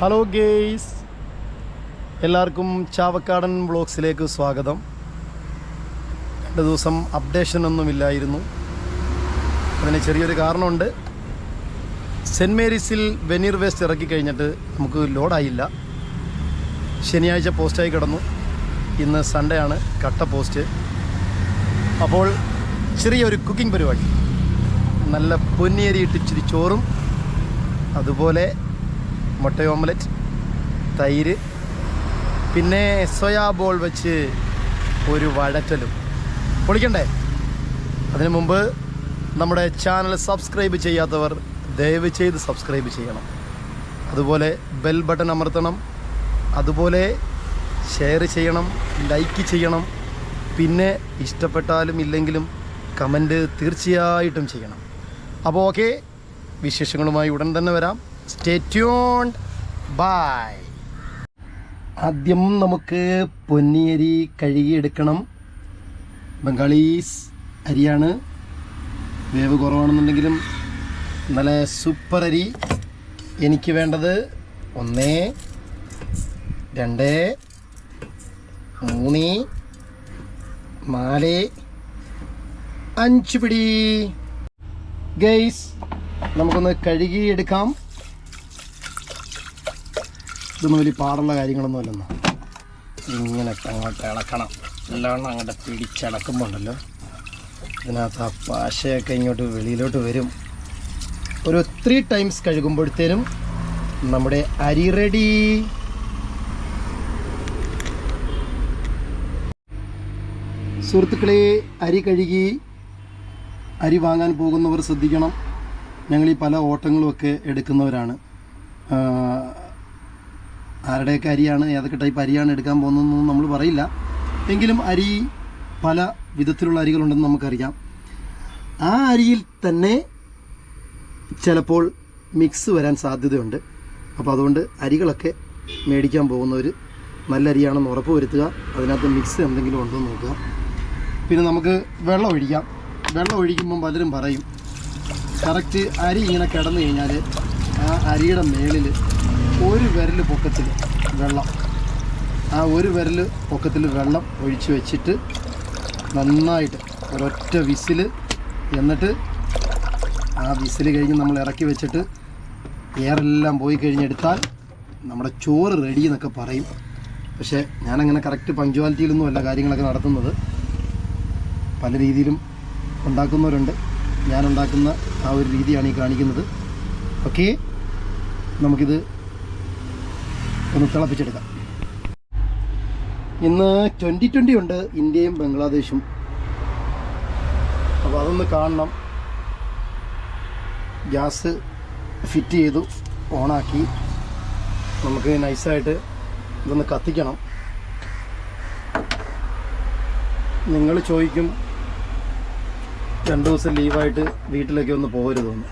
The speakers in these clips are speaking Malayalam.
ഹലോ ഗേയ്സ് എല്ലാവർക്കും ചാവക്കാടൻ ബ്ലോഗ്സിലേക്ക് സ്വാഗതം. രണ്ട് ദിവസം അപ്ഡേഷൻ ഒന്നുമില്ലായിരുന്നു. അതിന് ചെറിയൊരു കാരണമുണ്ട്. സെന്റ് മേരീസിൽ വെനീർ വേസ്റ്റ് ഇറക്കി കഴിഞ്ഞിട്ട് നമുക്ക് ലോഡായില്ല ശനിയാഴ്ച പോസ്റ്റായി കിടന്നു. ഇന്ന് സൺഡേ ആണ് കട്ട പോസ്റ്റ് അപ്പോൾ ചെറിയൊരു കുക്കിംഗ് പരിപാടി. നല്ല പൊന്നിയരി ഇട്ടിച്ചിരി ചോറും അതുപോലെ മുട്ട ഓംലറ്റ് തൈര് പിന്നെ സോയാ ബോൾ വെച്ച് ഒരു വഴറ്റലും. പൊളിക്കണ്ടേ? അതിനു മുമ്പ് നമ്മുടെ ചാനൽ സബ്സ്ക്രൈബ് ചെയ്യാത്തവർ ദയവ് ചെയ്ത് സബ്സ്ക്രൈബ് ചെയ്യണം. അതുപോലെ ബെൽ ബട്ടൺ അമർത്തണം. അതുപോലെ ഷെയർ ചെയ്യണം ലൈക്ക് ചെയ്യണം. പിന്നെ ഇഷ്ടപ്പെട്ടാലും ഇല്ലെങ്കിലും കമന്റ് തീർച്ചയായിട്ടും ചെയ്യണം. അപ്പോൾ ഓക്കെ വിശേഷങ്ങളുമായി ഉടൻ തന്നെ വരാം. സ്റ്റേ ബൈ ആദ്യം നമുക്ക് പൊന്നിയരി കഴുകിയെടുക്കണം. ബംഗാളീസ് അരിയാണ്. വേവ് കുറവാണെന്നുണ്ടെങ്കിലും നല്ല സൂപ്പർ അരി എനിക്ക് വേണ്ടത് ഒന്ന് രണ്ട് മൂന്ന് നാല് അഞ്ച് പിടി. ഗൈസ് നമുക്കൊന്ന് കഴുകിയെടുക്കാം. ഇതൊന്നും വലിയ പാടുള്ള കാര്യങ്ങളൊന്നും അല്ലെന്നോ ഇങ്ങനെ അങ്ങോട്ട് ഇളക്കണം. എല്ലാവണ്ണം അങ്ങോട്ട് പിടിച്ചടക്കുമ്പോൾ ഉണ്ടല്ലോ ഇതിനകത്ത് ആ പാശയൊക്കെ ഇങ്ങോട്ട് വെളിയിലോട്ട് വരും. ഒരു ത്രീ ടൈംസ് കഴുകുമ്പോഴത്തേനും നമ്മുടെ അരി റെഡി സുഹൃത്തുക്കളെ അരി കഴുകി അരി വാങ്ങാൻ പോകുന്നവർ ശ്രദ്ധിക്കണം. ഞങ്ങൾ ഈ പല ഓട്ടങ്ങളുമൊക്കെ എടുക്കുന്നവരാണ്. ആരുടെയൊക്കെ അരിയാണ് ഏതൊക്കെ ടൈപ്പ് അരിയാണ് എടുക്കാൻ പോകുന്നതെന്നൊന്നും നമ്മൾ പറയില്ല. എങ്കിലും അരി പല വിധത്തിലുള്ള അരികളുണ്ടെന്ന് നമുക്കറിയാം. ആ അരിയിൽ തന്നെ ചിലപ്പോൾ മിക്സ് വരാൻ സാധ്യതയുണ്ട്. അപ്പോൾ അതുകൊണ്ട് അരികളൊക്കെ മേടിക്കാൻ പോകുന്നവർ നല്ല അരിയാണെന്ന് ഉറപ്പ് വരുത്തുക. അതിനകത്ത് മിക്സ് എന്തെങ്കിലും ഉണ്ടോ എന്ന് നോക്കുക. പിന്നെ നമുക്ക് വെള്ളം ഒഴിക്കാം. വെള്ളം ഒഴിക്കുമ്പം പലരും പറയും കറക്റ്റ് അരി ഇങ്ങനെ കിടന്നു കഴിഞ്ഞാൽ ആ അരിയുടെ മേളിൽ ഒരു വിരൽ പൊക്കത്തിൽ വെള്ളം. ആ ഒരു വിരൽ പൊക്കത്തിൽ വെള്ളം ഒഴിച്ച് വെച്ചിട്ട് നന്നായിട്ട് ഒരൊറ്റ വിസിൽ എന്നിട്ട് ആ വിസിൽ കഴിഞ്ഞ് നമ്മൾ ഇറക്കി വെച്ചിട്ട് എയറെല്ലാം പോയി കഴിഞ്ഞെടുത്താൽ നമ്മുടെ ചോറ് റെഡി എന്നൊക്കെ പറയും. പക്ഷേ ഞാനങ്ങനെ കറക്റ്റ് പങ്ക്ച്വാലിറ്റിയിലൊന്നും അല്ല കാര്യങ്ങളൊക്കെ നടത്തുന്നത്. പല രീതിയിലും ഉണ്ടാക്കുന്നവരുണ്ട്. ഞാൻ ഉണ്ടാക്കുന്ന ആ ഒരു രീതിയാണ് ഈ കാണിക്കുന്നത്. ഓക്കെ നമുക്കിത് ഒന്ന് തിളപ്പിച്ചെടുക്കാം. ഇന്ന് ട്വന്റി ട്വന്റി ഉണ്ട് ഇന്ത്യയും ബംഗ്ലാദേശും. അപ്പോൾ അതൊന്ന് കാണണം. ഗ്യാസ് ഫിറ്റ് ചെയ്തു ഓണാക്കി. നമുക്ക് നൈസായിട്ട് ഇതൊന്ന് കത്തിക്കണം. നിങ്ങൾ ചോദിക്കും രണ്ട് ദിവസം ലീവായിട്ട് വീട്ടിലേക്ക് ഒന്ന് പോകരുതെന്ന്.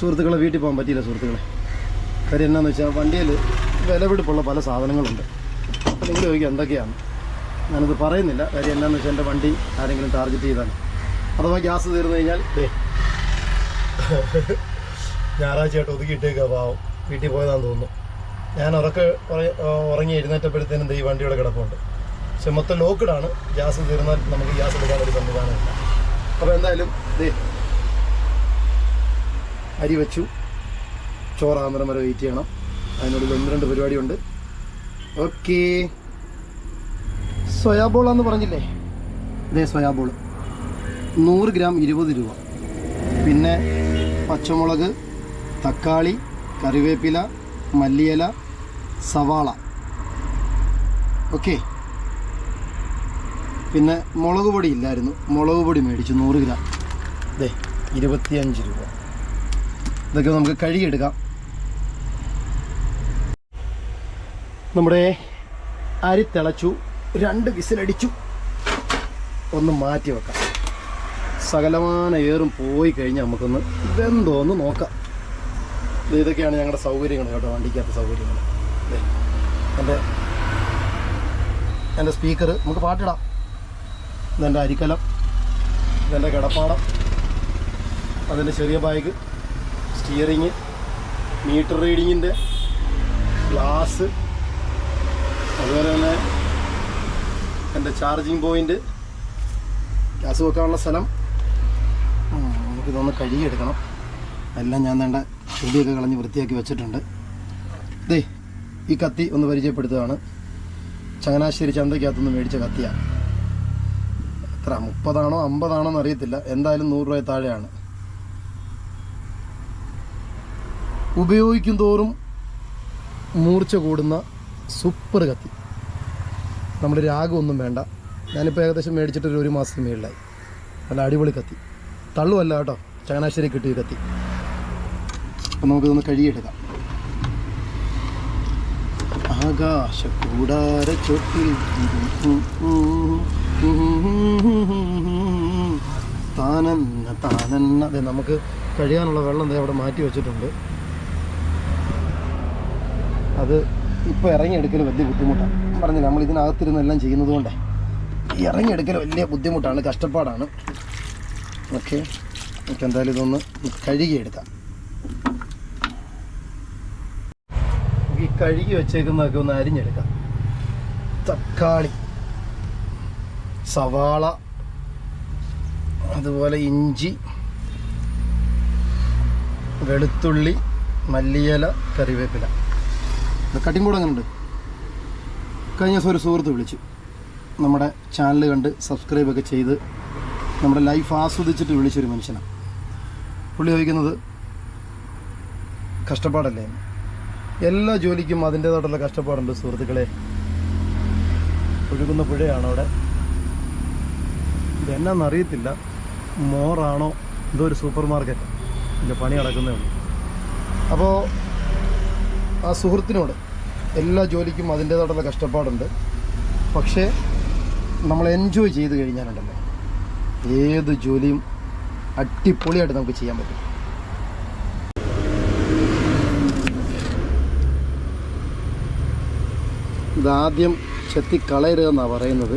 സുഹൃത്തുക്കളെ വീട്ടിൽ പോകാൻ പറ്റിയില്ല സുഹൃത്തുക്കളെ. കാര്യം എന്നാന്ന് വെച്ചാൽ വണ്ടിയിൽ വിലപിടിപ്പുള്ള പല സാധനങ്ങളുണ്ട്. അപ്പോൾ നിങ്ങൾ ചോദിക്കുക എന്തൊക്കെയാണ്? ഞാനത് പറയുന്നില്ല. കാര്യം എന്നാന്ന് വെച്ചാൽ എന്റെ വണ്ടി ആരെങ്കിലും ടാർഗറ്റ് ചെയ്താണ് അഥവാ ഗ്യാസ് തീർന്നു കഴിഞ്ഞാൽ ഞായറാഴ്ച ആയിട്ട് ഒതുക്കിയിട്ടേക്ക് പാവം. വീട്ടിൽ പോയതാന്ന് തോന്നുന്നു. ഞാൻ ഉറക്ക ഉറ- ഉറങ്ങി എഴുന്നേറ്റപ്പോഴത്തേനും ഈ വണ്ടിയുടെ കിടപ്പുണ്ട്. പക്ഷെ മൊത്തം ലോക്കഡാണ് ഗ്യാസ് തീർന്നാൽ നമുക്ക് ഗ്യാസ് എടുക്കാൻ ഒരു സംവിധാനമില്ല. അപ്പോൾ എന്തായാലും ദേ അരി വെച്ചു. ചോറാന്തരം വരെ വെയിറ്റ് ചെയ്യണം. അതിനോട് ഒന്ന് രണ്ട് പരിപാടിയുണ്ട്. ഓക്കേ സോയാബോളാന്ന് പറഞ്ഞില്ലേ? ഇതേ സോയാബോൾ നൂറ് ഗ്രാം ഇരുപത് രൂപ. പിന്നെ പച്ചമുളക് തക്കാളി കറിവേപ്പില മല്ലിയില സവാള. ഓക്കെ പിന്നെ മുളക് പൊടി ഇല്ലായിരുന്നു. മുളക് പൊടി മേടിച്ചു. നൂറ് ഗ്രാം അതെ ഇരുപത്തിയഞ്ച് രൂപ. ഇതൊക്കെ നമുക്ക് കഴുകിയെടുക്കാം. നമ്മുടെ അരി തിളച്ചു രണ്ട് വിസിലടിച്ചു. ഒന്ന് മാറ്റി വെക്കാം. സകലമാന ഏറും പോയി കഴിഞ്ഞാൽ നമുക്കൊന്ന് ഇതെന്തോന്ന് നോക്കാം. ഇത് ഇതൊക്കെയാണ് ഞങ്ങളുടെ സൗകര്യങ്ങൾ കേട്ടോ വണ്ടിക്കകത്ത് സൗകര്യങ്ങൾ എന്റെ എന്റെ സ്പീക്കർ നമുക്ക് പാട്ടിടാം. ഇതെന്റെ അരിക്കലം ഇതെന്റെ കിടപ്പാടം അതിന്റെ ചെറിയ ബാഗ്. സ്റ്റിയറിങ് മീറ്റർ റീഡിങ്ങിന്റെ ഗ്ലാസ് അതുപോലെ തന്നെ എന്റെ ചാർജിങ് പോയിന്റ് ഗ്യാസ് വെക്കാനുള്ള സ്ഥലം. നമുക്കിതൊന്ന് കഴുകിയെടുക്കണം. എല്ലാം ഞാൻ വേണ്ട ചെടിയൊക്കെ കളഞ്ഞ് വൃത്തിയാക്കി വെച്ചിട്ടുണ്ട്. ദേ ഈ കത്തി ഒന്ന് പരിചയപ്പെടുത്തുകയാണ്. ചങ്ങനാശ്ശേരി ചന്തയ്ക്കകത്തുനിന്ന് മേടിച്ച കത്തിയാണ് എത്ര മുപ്പതാണോ അമ്പതാണോ എന്നറിയത്തില്ല. എന്തായാലും നൂറ് രൂപ താഴെയാണ്. ഉപയോഗിക്കും തോറും മൂർച്ച കൂടുന്ന സൂപ്പർ കത്തി. നമ്മൾ രാഗമൊന്നും വേണ്ട. ഞാനിപ്പോൾ ഏകദേശം മേടിച്ചിട്ട് ഒരു മാസത്തിന് മേളിലായി. നല്ല അടിപൊളി കത്തി. തള്ളുമല്ല കേട്ടോ. ചങ്ങനാശ്ശേരി കിട്ടിയ കത്തി. അപ്പം നമുക്കിതൊന്ന് കഴുകിയെടുക്കാം. ആകാശ കൂടാര ചൊട്ടിൽ താനന്ന താനന്ന. അതെ നമുക്ക് കഴിയാനുള്ള വെള്ളം അവിടെ മാറ്റി വെച്ചിട്ടുണ്ട്. അത് ഇപ്പോൾ ഇറങ്ങിയെടുക്കൽ വലിയ ബുദ്ധിമുട്ടാണ്. പറഞ്ഞില്ല നമ്മൾ ഇതിനകത്തിരുന്ന് എല്ലാം ചെയ്യുന്നത് കൊണ്ടേ. ഇറങ്ങിയെടുക്കൽ വലിയ ബുദ്ധിമുട്ടാണ് കഷ്ടപ്പാടാണ്. ഓക്കെ നമുക്ക് എന്തായാലും ഇതൊന്ന് കഴുകിയെടുക്കാം. ഈ കഴുകി വെച്ചേക്കുന്നതൊക്കെ ഒന്ന് അരിഞ്ഞെടുക്കാം. തക്കാളി സവാള അതുപോലെ ഇഞ്ചി വെളുത്തുള്ളി മല്ലിയില കറിവേപ്പില. ഇത് കട്ടിങ് കൂടെ അങ്ങനെ ഉണ്ട് കഴിഞ്ഞ ദിവസം ഒരു സുഹൃത്ത് വിളിച്ചു. നമ്മുടെ ചാനൽ കണ്ട് സബ്സ്ക്രൈബൊക്കെ ചെയ്ത് നമ്മുടെ ലൈഫ് ആസ്വദിച്ചിട്ട് വിളിച്ചൊരു മനുഷ്യനാണ് പുള്ളി ചോദിക്കുന്നത് കഷ്ടപ്പാടല്ലേ. എല്ലാ ജോലിക്കും അതിന്റേതായിട്ടുള്ള കഷ്ടപ്പാടുണ്ട് സുഹൃത്തുക്കളെ. ഒഴുകുന്ന പുഴയാണ് അവിടെ? ഇതെന്നാന്ന് അറിയത്തില്ല. മോറാണോ? ഒരു സൂപ്പർ മാർക്കറ്റ് ഇതിന്റെ പണി നടക്കുന്നേ ഉള്ളൂ. അപ്പോൾ ആ സുഹൃത്തിനോട് എല്ലാ ജോലിക്കും അതിന്റേതായിട്ടുള്ള കഷ്ടപ്പാടുണ്ട്. പക്ഷേ നമ്മൾ എൻജോയ് ചെയ്ത് കഴിഞ്ഞാലുണ്ടല്ലോ ഏത് ജോലിയും അടിപൊളിയായിട്ട് നമുക്ക് ചെയ്യാൻ പറ്റും. ഇതാദ്യം ചെത്തി കളയരുത് എന്നാണ് പറയുന്നത്.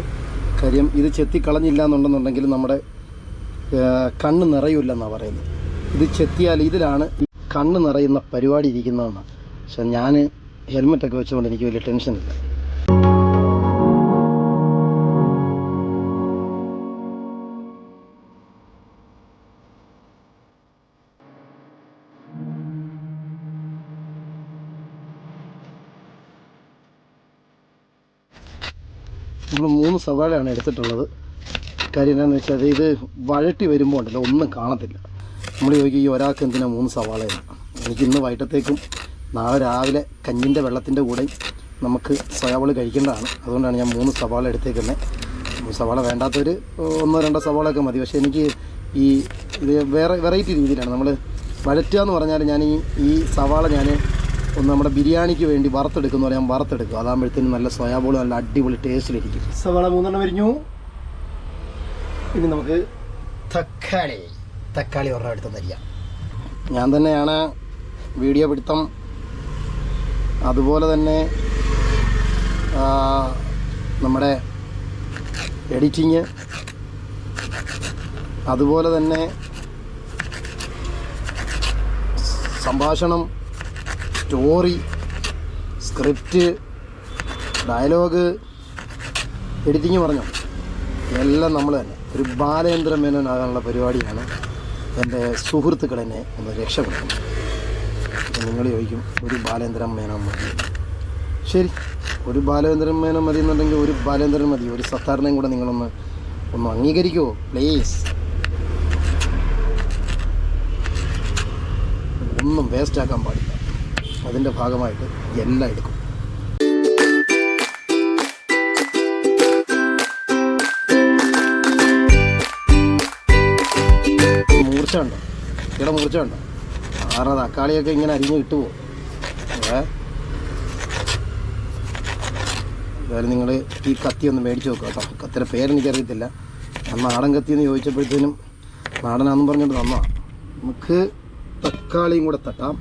കാര്യം ഇത് ചെത്തിക്കളഞ്ഞില്ല എന്നുണ്ടെന്നുണ്ടെങ്കിൽ നമ്മുടെ കണ്ണ് നിറയില്ല എന്നാണ് പറയുന്നത്. ഇത് ചെത്തിയാൽ ഇതിലാണ് കണ്ണ് നിറയുന്ന പരിപാടി ഇരിക്കുന്നതെന്നാണ് പക്ഷെ ഞാൻ ഹെൽമെറ്റൊക്കെ വെച്ചുകൊണ്ട് എനിക്ക് വലിയ ടെൻഷനില്ല നമ്മൾ മൂന്ന് സവാളയാണ് എടുത്തിട്ടുള്ളത്. കാര്യം എന്താണെന്ന് വെച്ചാൽ ഇത് വഴട്ടി വരുമ്പോൾ ഉണ്ടല്ലോ ഒന്നും കാണത്തില്ല. നമ്മൾ ചോദിക്കും ഈ ഒരാൾക്ക് എന്തിനാണ് മൂന്ന് സവാളയാണ്? എനിക്ക് ഇന്ന് വൈകിട്ടത്തേക്കും നാളെ രാവിലെ കഞ്ഞിന്റെ വെള്ളത്തിന്റെ കൂടെ നമുക്ക് സവാള കഴിക്കേണ്ടതാണ് അതുകൊണ്ടാണ് ഞാൻ മൂന്ന് സവാള എടുത്തേക്കുന്നത്. സവാള വേണ്ടാത്തൊരു ഒന്നോ രണ്ടോ സവാളയൊക്കെ മതി. പക്ഷേ എനിക്ക് ഈ ഇത് വേറെ വെറൈറ്റി രീതിയിലാണ്. നമ്മൾ വഴറ്റുക എന്ന് പറഞ്ഞാൽ ഞാൻ ഈ ഈ സവാള ഞാൻ ഒന്ന് നമ്മുടെ ബിരിയാണിക്ക് വേണ്ടി വറുത്തെടുക്കുന്ന പറയാൻ വറുത്തെടുക്കും. അതാകുമ്പോഴത്തേനും നല്ല സോയാബോൾ നല്ല അടിപൊളി ടേസ്റ്റിലിരിക്കും സവാള മൂന്നെണ്ണം വരിഞ്ഞു. ഇനി നമുക്ക് തക്കാളി തക്കാളി ഒരെണ്ണം എടുത്ത് തരിക. ഞാൻ തന്നെയാണ് വീഡിയോ പിടുത്തം അതുപോലെ തന്നെ നമ്മുടെ എഡിറ്റിങ് അതുപോലെ തന്നെ സംഭാഷണം സ്റ്റോറി സ്ക്രിപ്റ്റ് ഡയലോഗ് എഡിറ്റിങ് പറഞ്ഞു? എല്ലാം നമ്മൾ തന്നെ. ഒരു ബാലേന്ദ്ര മേനോനാകാനുള്ള പരിപാടിയാണ് എന്റെ സുഹൃത്തുക്കളെന്നെ ഒന്ന് രക്ഷപ്പെടുത്തുന്നത്. നിങ്ങൾ ചോദിക്കും ഒരു ബാലേന്ദ്രൻ മേനോൻ മതി. ശരി ഒരു ബാലേന്ദ്രൻ മേനോൻ മതി എന്നുണ്ടെങ്കിൽ ഒരു ബാലേന്ദ്രൻ മതി. ഒരു സത്താറിനെയും കൂടെ നിങ്ങളൊന്ന് ഒന്ന് അംഗീകരിക്കുമോ പ്ലീസ് ഒന്നും വേസ്റ്റ് ആക്കാൻ പാടില്ല. അതിന്റെ ഭാഗമായിട്ട് എല്ലാം എടുക്കും. മൂർച്ച ഉണ്ടോ? ഇവിടെ മൂർച്ച ഉണ്ടോ? കാരണം തക്കാളിയൊക്കെ ഇങ്ങനെ അരിഞ്ഞ് കിട്ടുമോ ഏ? എന്തായാലും നിങ്ങൾ ഈ കത്തി ഒന്ന് മേടിച്ച് നോക്കുക കേട്ടോ. കത്തിയുടെ പേരെനിക്കറിയത്തില്ല നാടൻ കത്തി എന്ന് ചോദിച്ചപ്പോഴത്തേനും നാടനാന്നും പറഞ്ഞിട്ട് തന്നതാണ് നമുക്ക് തക്കാളിയും കൂടെ തട്ടാം.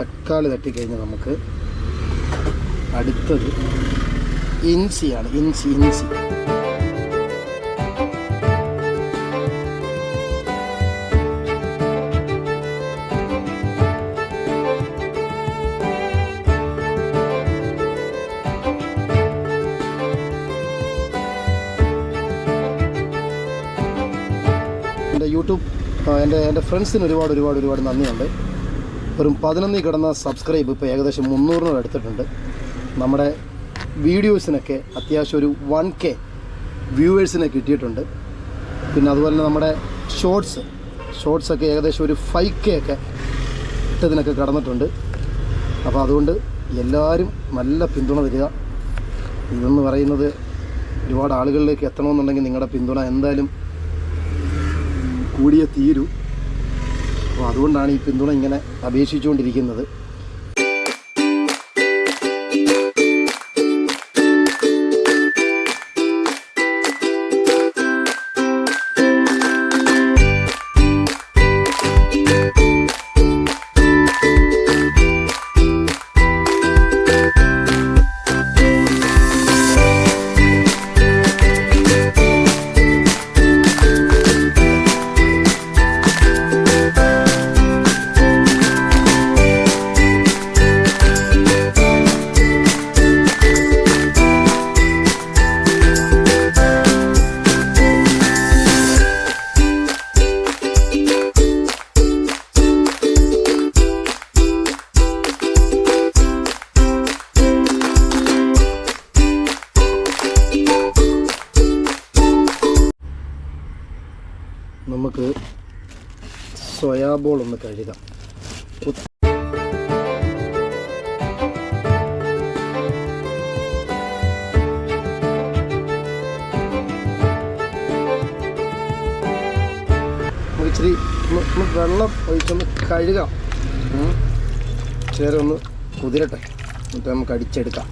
തക്കാളി തട്ടിക്കഴിഞ്ഞാൽ നമുക്ക് അടുത്തത് ഇൻസിയാണ്. ഇൻസി ഇൻസി. എന്റെ ഫ്രണ്ട്സിന് ഒരുപാട് ഒരുപാട് ഒരുപാട് നന്ദിയുണ്ട്. വെറും പതിനൊന്നിൽ കിടന്ന സബ്സ്ക്രൈബ് ഇപ്പോൾ ഏകദേശം മുന്നൂറിനോട് എടുത്തിട്ടുണ്ട് നമ്മുടെ വീഡിയോസിനൊക്കെ അത്യാവശ്യം ഒരു വൺ കെ വ്യൂവേഴ്സിനെ കിട്ടിയിട്ടുണ്ട്. പിന്നെ അതുപോലെ തന്നെ നമ്മുടെ ഷോർട്സ് ഷോർട്സൊക്കെ ഏകദേശം ഒരു ഫൈവ് കെ ഒക്കെ ഇട്ടതിനൊക്കെ കടന്നിട്ടുണ്ട്. അപ്പോൾ അതുകൊണ്ട് എല്ലാവരും നല്ല പിന്തുണ തരിക. ഇതെന്ന് പറയുന്നത് ഒരുപാട് ആളുകളിലേക്ക് എത്തണമെന്നുണ്ടെങ്കിൽ നിങ്ങളുടെ പിന്തുണ എന്തായാലും കൂടിയേ തീരൂ. അപ്പോൾ അതുകൊണ്ടാണ് ഈ പിന്തുണ ഇങ്ങനെ അപേക്ഷിച്ചുകൊണ്ടിരിക്കുന്നത്. സോയാബോൾ ഒന്ന് കഴുകാം. ഇച്ചിരി വെള്ളം ഒഴിച്ചൊന്ന് കഴുകാം. ചേരൊന്ന് കുതിരട്ടെ. എന്നിട്ട് നമുക്ക് അടിച്ചെടുക്കാം.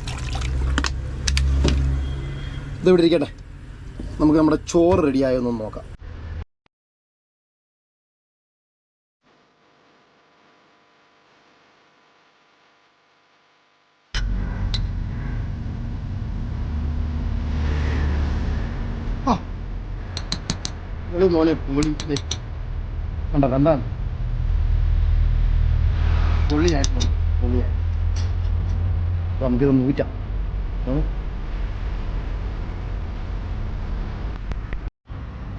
ഇത് ഇവിടെ ഇരിക്കട്ടെ? നമുക്ക് നമ്മുടെ ചോറ് റെഡിയായൊന്നും നോക്കാം. നിങ്ങൾ മോനെ പൊളി. ദേ. കണ്ടോ കണ്ടാ? പൊള്ളിയായിരുന്നു പൊള്ളിയായി നമുക്കിത് നൂറ്റാം.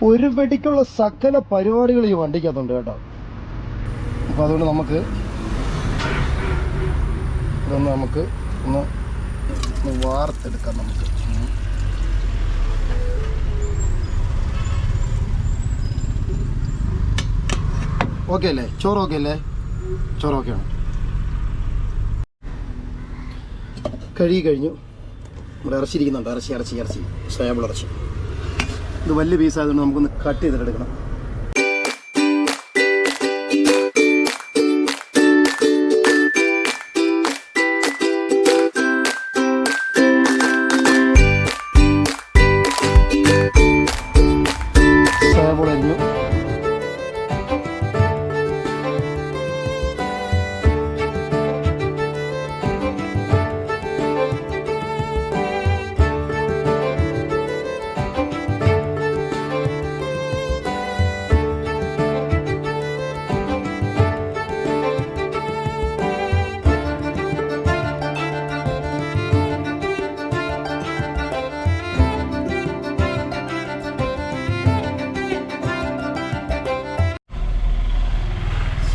ഒരു വെടിക്കുള്ള സകല പരിപാടികൾ ഈ വണ്ടിക്കകത്തുണ്ട് കേട്ടോ. അപ്പൊ അതുകൊണ്ട് നമുക്ക് ഇതൊന്ന് നമുക്ക് ഒന്ന് വാർത്തെടുക്കാം നമുക്ക്. ഓക്കെ അല്ലേ? ചോറ് ഓക്കെ അല്ലേ? ചോറ് ഓക്കെയാണ് കഴുകി കഴിഞ്ഞു. നമ്മുടെ ഇറച്ചിരിക്കുന്നുണ്ട്. ഇറച്ചി ഇറച്ചി ഇറച്ചി. സ്വയം ഇറച്ചി. ഇത് വലിയ പീസ് ആയതുകൊണ്ട് നമുക്കൊന്ന് കട്ട് ചെയ്തിട്ടെടുക്കണം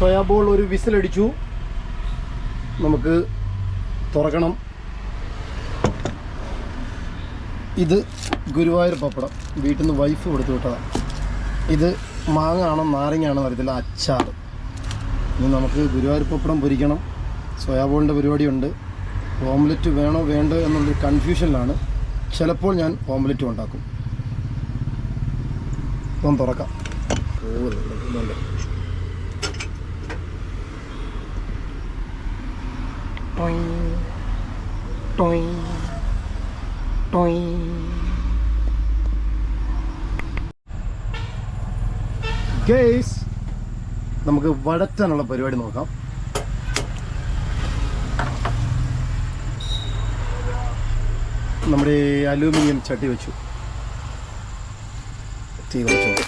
സോയാബോൾ ഒരു വിസിലടിച്ചു. നമുക്ക് തുറക്കണം. ഇത് ഗുരുവായൂർ പപ്പടം. വീട്ടിൽ നിന്ന് വൈഫ് കൊടുത്തു വിട്ടതാണ് ഇത് മാങ്ങ ആണോ നാരങ്ങ ആണോ അറിയത്തില്ല. അച്ചാർ. ഇനി നമുക്ക് ഗുരുവായൂർ പപ്പടം പൊരിക്കണം. സോയാബോളിന്റെ പരിപാടിയുണ്ട്. ഓംലെറ്റ് വേണോ വേണ്ടോ എന്നുള്ളൊരു കൺഫ്യൂഷനിലാണ്. ചിലപ്പോൾ ഞാൻ ഓംലെറ്റും ഉണ്ടാക്കും. ഇപ്പം തുറക്കാം. ഓ ടോയ് ടോയ് ടോയ് ഗേസ് നമുക്ക് വടറ്റാനുള്ള പരിപാടി നോക്കാം. നമ്മുടെ അലൂമിനിയം ചട്ടി വെച്ചു. തീ വെച്ചു.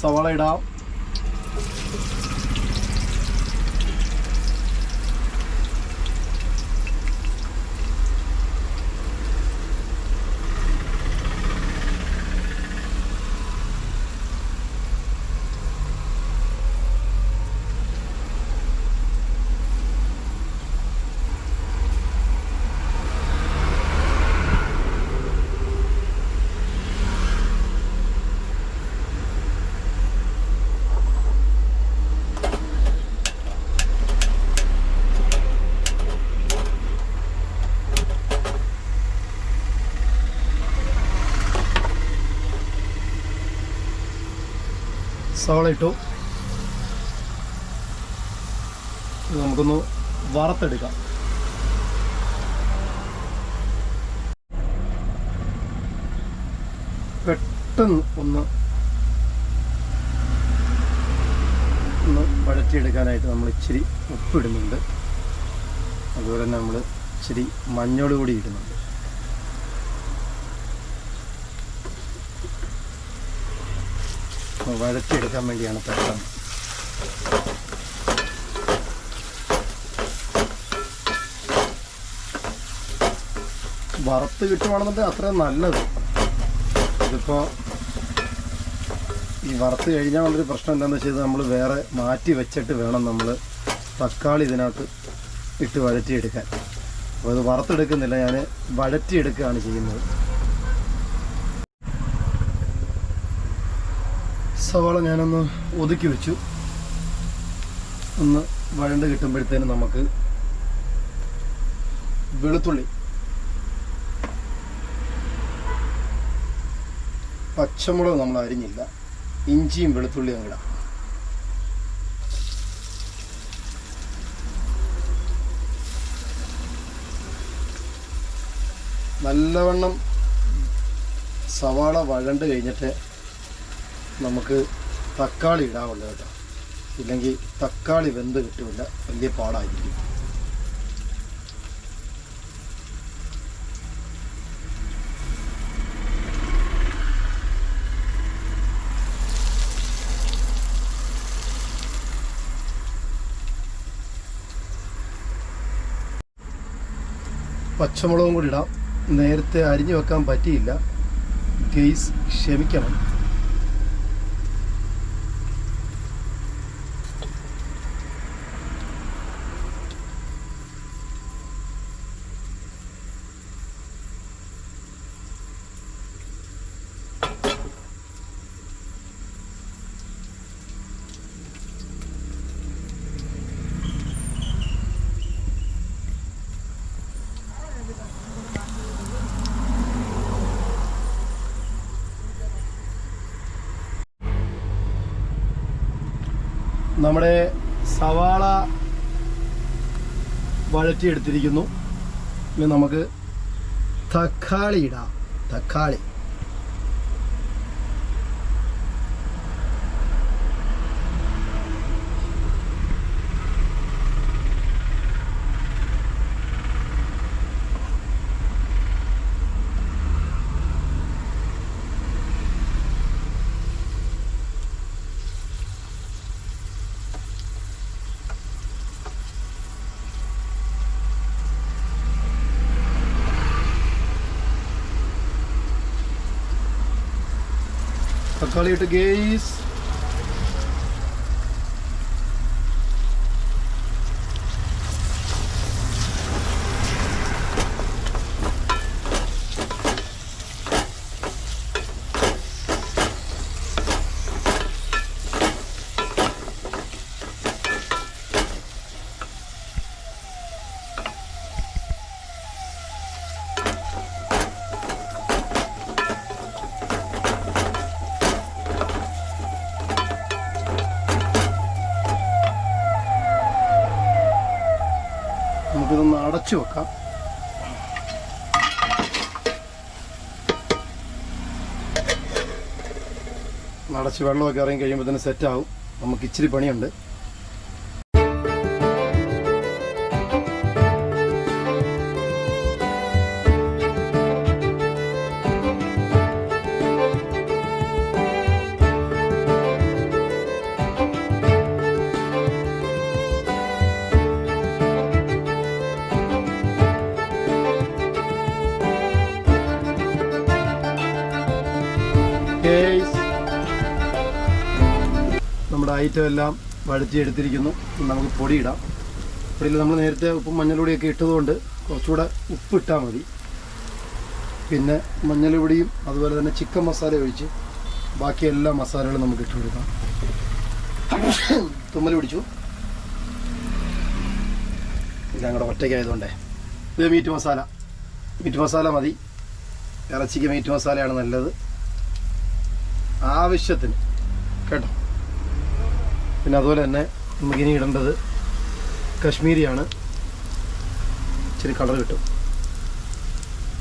സവാള ഇടാം. സവാള ഇട്ടു ഇത് നമുക്കൊന്ന് വറുത്തെടുക്കാം. പെട്ടെന്ന് ഒന്ന് ഒന്ന് വഴറ്റിയെടുക്കാനായിട്ട് നമ്മൾ ഇച്ചിരി ഉപ്പിടുന്നുണ്ട്. അതുപോലെ തന്നെ നമ്മൾ ഇച്ചിരി മഞ്ഞൾ കൂടി ഇടുന്നുണ്ട് വഴറ്റിയെടുക്കാൻ വേണ്ടിയാണ് പെട്ടെന്ന്. വറുത്ത് കിട്ടുവാണെന്നുണ്ടെങ്കിൽ അത്രയും നല്ലത്. ഇതിപ്പോൾ ഈ വറുത്ത് കഴിഞ്ഞാൽ ഉള്ളൊരു പ്രശ്നം എന്താണെന്ന് വെച്ചാൽ നമ്മൾ വേറെ മാറ്റി വെച്ചിട്ട് വേണം നമ്മൾ തക്കാളി ഇതിനകത്ത് ഇട്ട് വഴറ്റിയെടുക്കാൻ. അപ്പോൾ അത് വറുത്തെടുക്കുന്നില്ല ഞാൻ വഴറ്റിയെടുക്കുകയാണ് ചെയ്യുന്നത്. സവാള ഞാനൊന്ന് ഒതുക്കി വെച്ചു. ഒന്ന് വഴണ്ട് കിട്ടുമ്പോഴത്തേനും നമുക്ക് വെളുത്തുള്ളി പച്ചമുളക് നമ്മൾ അരിഞ്ഞില്ല ഇഞ്ചിയും വെളുത്തുള്ളിയും ഇടാം. നല്ലവണ്ണം സവാള വഴണ്ട് കഴിഞ്ഞിട്ട് നമുക്ക് തക്കാളി ഇടാവുള്ളൂ കേട്ടോ. ഇല്ലെങ്കിൽ തക്കാളി വെന്ത് കിട്ടില്ല വലിയ പാടായിരിക്കും. പച്ചമുളകും കൂടി ഇടാം. നേരത്തെ അരിഞ്ഞു വെക്കാൻ പറ്റിയില്ല. ഗെയ്സ് ക്ഷമിക്കണം. നമ്മുടെ സവാള വഴറ്റിയെടുത്തിരിക്കുന്നു. ഇനി നമുക്ക് തക്കാളി ഇടാം. തക്കാളി. തക്കാളി ഇട്ട് ഗേസ് നമുക്കിതൊന്ന് അടച്ചു വെക്കാം. അടച്ച് വെള്ളമൊക്കെ ഇറങ്ങി കഴിയുമ്പോൾ തന്നെ സെറ്റാവും നമുക്ക് ഇച്ചിരി പണിയുണ്ട്. ഐറ്റം എല്ലാം വഴറ്റിയെടുത്തിരിക്കുന്നു. നമുക്ക് പൊടിയിടാം. പൊടിയിൽ നമ്മൾ നേരത്തെ ഉപ്പും മഞ്ഞൾപ്പൊടിയൊക്കെ ഇട്ടതുകൊണ്ട് കുറച്ചുകൂടെ ഉപ്പ് ഇട്ടാൽ മതി. പിന്നെ മഞ്ഞൾപൊടിയും അതുപോലെ തന്നെ ചിക്കൻ മസാല ഒഴിച്ച് ബാക്കി എല്ലാ മസാലകളും നമുക്ക് ഇട്ട് കൊടുക്കാം. തുമ്മൽ പിടിച്ചു. ഞങ്ങളുടെ ഒറ്റയ്ക്കായതുകൊണ്ടേ. ഇത് മീറ്റ് മസാല. മീറ്റ് മസാല മതി. ഇറച്ചിക്ക് മീറ്റ് മസാലയാണ് നല്ലത്. ആവശ്യത്തിന്. കേട്ടോ? പിന്നെ അതുപോലെ തന്നെ നമുക്കിനി ഇടേണ്ടത് കശ്മീരിയാണ്. ഇച്ചിരി കളർ കിട്ടും.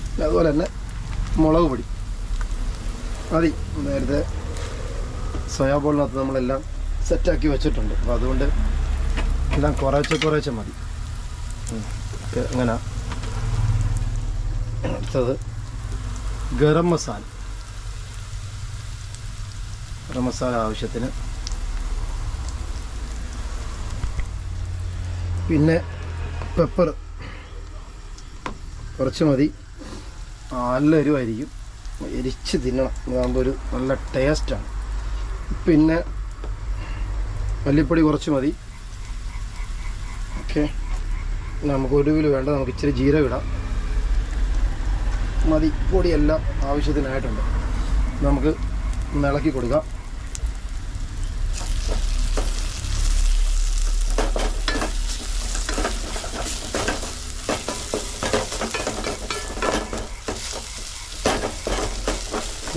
പിന്നെ അതുപോലെ തന്നെ മുളക് പൊടി. മതി. നേരത്തെ സോയാബോളിനകത്ത് നമ്മളെല്ലാം സെറ്റാക്കി വെച്ചിട്ടുണ്ട്. അപ്പോൾ അതുകൊണ്ട് എല്ലാം കുറേശ്ശെ കുറേശ്ശെ മതി. അങ്ങനെ. അടുത്തത് ഗരം മസാല. ഗരം മസാല ആവശ്യത്തിന് പിന്നെ പെപ്പർ കുറച്ച് മതി. നല്ല എരിവായിരിക്കും എരിച്ച് തിന്നണം. അതാകുമ്പോൾ ഒരു നല്ല ടേസ്റ്റാണ് പിന്നെ മല്ലിപ്പൊടി കുറച്ച് മതി. ഓക്കെ നമുക്ക് ഒടുവിൽ വേണ്ട നമുക്ക് ഇച്ചിരി ജീരകം ഇടാം. മതി. പൊടിയെല്ലാം ആവശ്യത്തിനായിട്ടുണ്ട്. നമുക്ക് ഇളക്കി കൊടുക്കാം.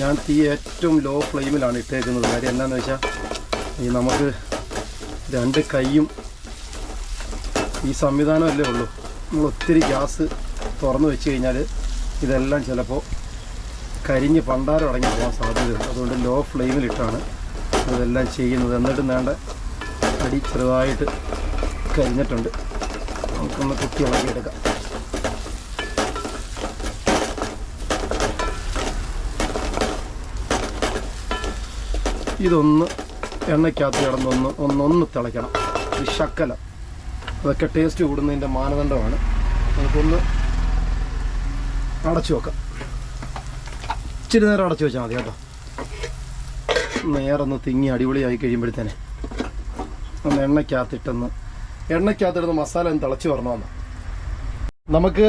ഞാൻ തീ ഏറ്റവും ലോ ഫ്ലെയിമിലാണ് ഇട്ടേക്കുന്നത്. കാര്യം എന്താണെന്ന് വെച്ചാൽ ഈ നമുക്ക് രണ്ട് കൈയും ഈ സംവിധാനമല്ലേ ഉള്ളൂ. നമ്മൾ ഒത്തിരി ഗ്യാസ് തുറന്നു വെച്ച് കഴിഞ്ഞാൽ ഇതെല്ലാം ചിലപ്പോൾ കരിഞ്ഞ് പണ്ടാരം അടങ്ങി പോകാൻ സാധ്യതയുണ്ട് അതുകൊണ്ട് ലോ ഫ്ലെയിമിലിട്ടാണ് ഇതെല്ലാം ചെയ്യുന്നത്. എന്നിട്ട് വേണ്ട അടി ചെറുതായിട്ട് കരിഞ്ഞിട്ടുണ്ട്. നമുക്കൊന്ന് കുത്തി ഇളക്കിയെടുക്കാം ഇതൊന്ന് എണ്ണയ്ക്കകത്ത് കിടന്നൊന്ന് ഒന്നൊന്ന് തിളയ്ക്കണം. ഒരു ശക്കല അതൊക്കെ ടേസ്റ്റ് കൂടുന്നതിന്റെ മാനദണ്ഡമാണ്. നമുക്കൊന്ന് അടച്ചു വെക്കാം. ഇച്ചിരി നേരം അടച്ചു വെച്ചാൽ മതി കേട്ടോ. നേരൊന്ന് തിങ്ങി അടിപൊളിയായി കഴിയുമ്പോഴത്തേനെ ഒന്ന് എണ്ണയ്ക്കകത്തിട്ടൊന്ന് എണ്ണയ്ക്കകത്തിടുന്ന മസാല ഒന്ന് തിളച്ച് വരണമെന്ന്. നമുക്ക്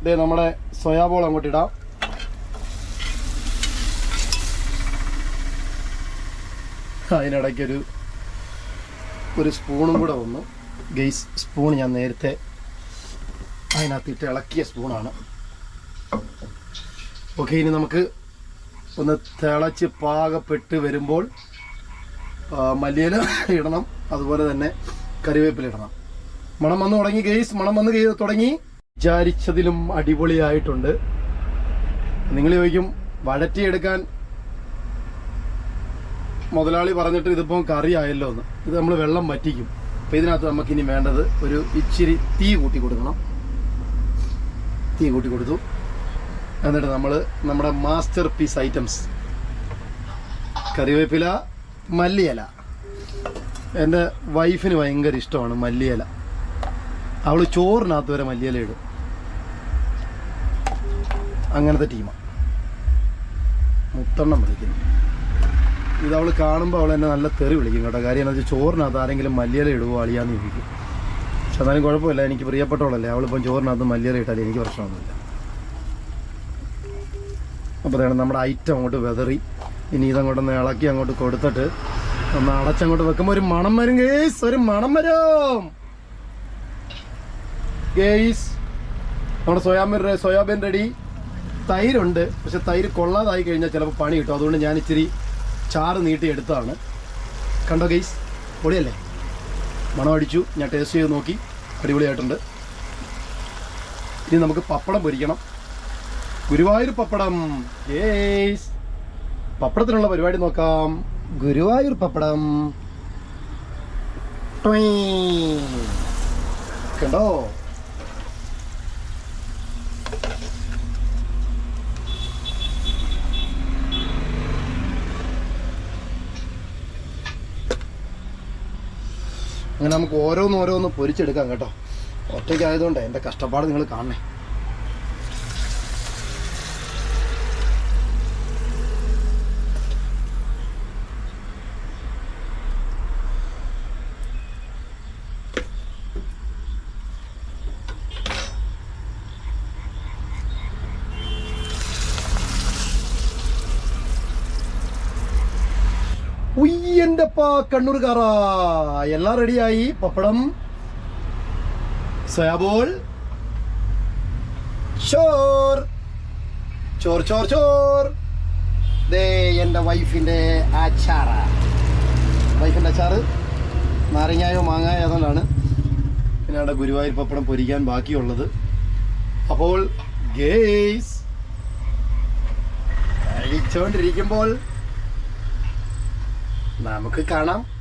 ഇതേ നമ്മുടെ സോയാബോൾ അങ്ങോട്ട് ഇടാം. അതിനിടയ്ക്കൊരു ഒരു സ്പൂണും കൂടെ വന്നു. ഗെയ്സ് സ്പൂൺ ഞാൻ നേരത്തെ അതിനകത്തിട്ട് ഇളക്കിയ സ്പൂണാണ്. ഓക്കെ ഇനി നമുക്ക് ഒന്ന് തിളച്ച് പാകപ്പെട്ട് വരുമ്പോൾ മല്ലിയില ഇടണം അതുപോലെ തന്നെ കറിവേപ്പില ഇടണം. മണം വന്ന് തുടങ്ങി ഗെയ്സ് മണം വന്ന് തുടങ്ങി. വിചാരിച്ചതിലും അടിപൊളിയായിട്ടുണ്ട്. നിങ്ങൾ ചോദിക്കും വഴറ്റിയെടുക്കാൻ മുതലാളി പറഞ്ഞിട്ട് ഇതിപ്പം കറി ആയല്ലോ എന്ന്. ഇത് നമ്മൾ വെള്ളം വറ്റിക്കും. അപ്പം ഇതിനകത്ത് നമുക്കിനി വേണ്ടത് ഒരു ഇച്ചിരി തീ കൂട്ടി കൊടുക്കണം. തീ കൂട്ടി കൊടുത്തു. എന്നിട്ട് നമ്മൾ നമ്മുടെ മാസ്റ്റർ പീസ് ഐറ്റംസ്. കറിവേപ്പില മല്ലിയില. എന്റെ വൈഫിന് ഭയങ്കര ഇഷ്ടമാണ് മല്ലിയില. അവൾ ചോറിനകത്ത് വരെ മല്ലിയില ഇടും. അങ്ങനത്തെ ടീമാണ് മുത്തെണ്ണം വിളിക്കുന്നു ഇത് അവൾ കാണുമ്പോൾ അവൾ എന്നെ നല്ല തെറി വിളിക്കും കേട്ടോ. കാര്യം എന്താ വെച്ചാൽ ചോറിനകത്ത് ആരെങ്കിലും മല്ലിയില ഇടുവോ അളിയാന്ന് ചോദിക്കും. പക്ഷെ എന്നാലും കുഴപ്പമില്ല എനിക്ക് പ്രിയപ്പെട്ടവളല്ലേ. അവളിപ്പം ചോറിനകത്ത് മല്ലിയില ഇട്ടാൽ എനിക്ക് പ്രശ്നമൊന്നുമില്ല. അപ്പോൾ അതാണ് നമ്മുടെ ഐറ്റം അങ്ങോട്ട് വെതറി. ഇനി ഇതങ്ങോട്ടൊന്ന് ഇളക്കി അങ്ങോട്ട് കൊടുത്തിട്ട് ഒന്ന് അടച്ചങ്ങോട്ട് വെക്കുമ്പോൾ ഒരു മണം വരും ഗേസ് ഒരു മണം വരും. ഗേസ് നമ്മുടെ സോയാബീൻ സോയാബീൻ റെഡി. തൈരുണ്ട് പക്ഷെ തൈര് കൊള്ളാതായി കഴിഞ്ഞാൽ ചിലപ്പോൾ പണി കിട്ടും. അതുകൊണ്ട് ഞാൻ ഇച്ചിരി ചാറ് നീട്ടി എടുത്തതാണ്. കണ്ടോ ഗെയ്സ് പൊളിയല്ലേ? മണം അടിച്ചു ഞാൻ ടേസ്റ്റ് ചെയ്ത് നോക്കി. അടിപൊളിയായിട്ടുണ്ട്. ഇനി നമുക്ക് പപ്പടം പൊരിക്കണം. ഗുരുവായൂർ പപ്പടം. ഗേസ് പപ്പടത്തിനുള്ള പരിപാടി നോക്കാം. ഗുരുവായൂർ പപ്പടം. കണ്ടോ? അങ്ങനെ നമുക്ക് ഓരോന്നോരോന്ന് ഓരോന്ന് പൊരിച്ചെടുക്കാം കേട്ടോ. ഒറ്റയ്ക്കായതുകൊണ്ട് എന്റെ കഷ്ടപ്പാട് നിങ്ങൾ കാണണേ. ഉയ്യന്റെപ്പാ കണ്ണൂർകാറ. എല്ലാം റെഡിയായി പപ്പടം. സോയാബോൾ ചോർ ചോർ ചോർ ചോർ ദേ എന്റെ വൈഫിന്റെ അച്ചാറ്. വൈഫിന്റെ അച്ചാറ്. നാരങ്ങായോ മാങ്ങായോ അതുകൊണ്ടാണ്. പിന്നെ അവിടെ ഗുരുവായൂർ പപ്പടം പൊരിക്കാൻ ബാക്കിയുള്ളത്. അപ്പോൾ ഗേസ് കഴിച്ചുകൊണ്ടിരിക്കുമ്പോൾ നമുക്ക് കാണാം.